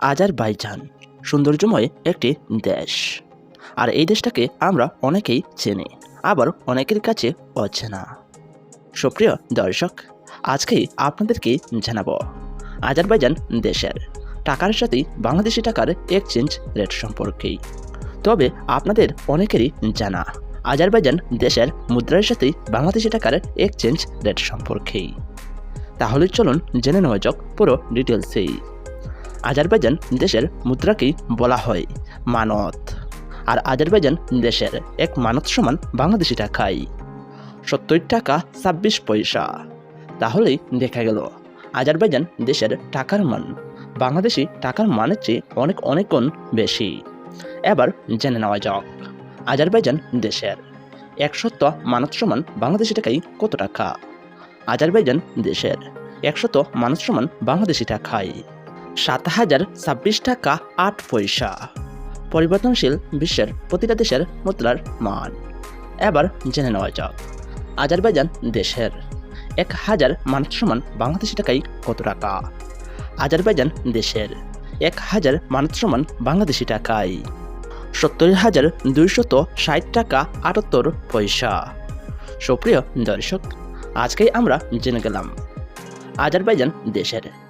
Azerbaijan, সৌন্দর্যময় একটি দেশ। আর এই দেশটাকে আমরা অনেকেই চিনি, আবার অনেকের কাছে অচেনা। সুপ্রিয় দর্শক, আজকেই আপনাদেরকে জানাব, আজারবাইজান দেশের টাকার সাথে বাংলাদেশি টাকার এক্সচেঞ্জ রেট সম্পর্কেই। তবে আপনাদের অনেকেরই জানা, আজারবাইজান দেশের মুদ্রার সাথে বাংলাদেশি টাকার এক্সচেঞ্জ রেট সম্পর্কেই। তাহলে চলুন জেনে নেওয়া যাক পুরো ডিটেলসেই আজারবাইজান দেশের মুদ্রাকেই বলা হয় মানত। আর আজারবাইজান দেশের এক মানত সমান বাংলাদেশি টাকায় সত্তর টাকা ছাব্বিশ পয়সা। তাহলেই দেখা গেল, আজারবাইজান দেশের টাকার মান, বাংলাদেশি টাকার মানের চেয়ে অনেক অনেক গুণ বেশি। এবার জেনে নেওয়া যাক, আজারবাইজান দেশের একশত মানত সমান বাংলাদেশি টাকায় কত টাকা? আজারবাইজান দেশের একশত মানত সমান বাংলাদেশি টাকায় সাত হাজার ছাব্বিশ টাকা আট পয়সা। পরিবর্তনশীল বিশ্বের প্রতিটা দেশের মুদ্রার মান। এবার জেনে নেওয়া যাক, আজারবাইজান দেশের। এক হাজার মানুষ সমান বাংলাদেশি টাকায় কত টাকা? আজারবাইজান দেশের। এক হাজার মানত সমান বাংলাদেশি টাকায়। সত্তর হাজার দুইশত ষাট টাকা আটাত্তর পয়সা। সুপ্রিয় দর্শক, আজকেই আমরা জেনে গেলাম, আজারবাইজান দেশের।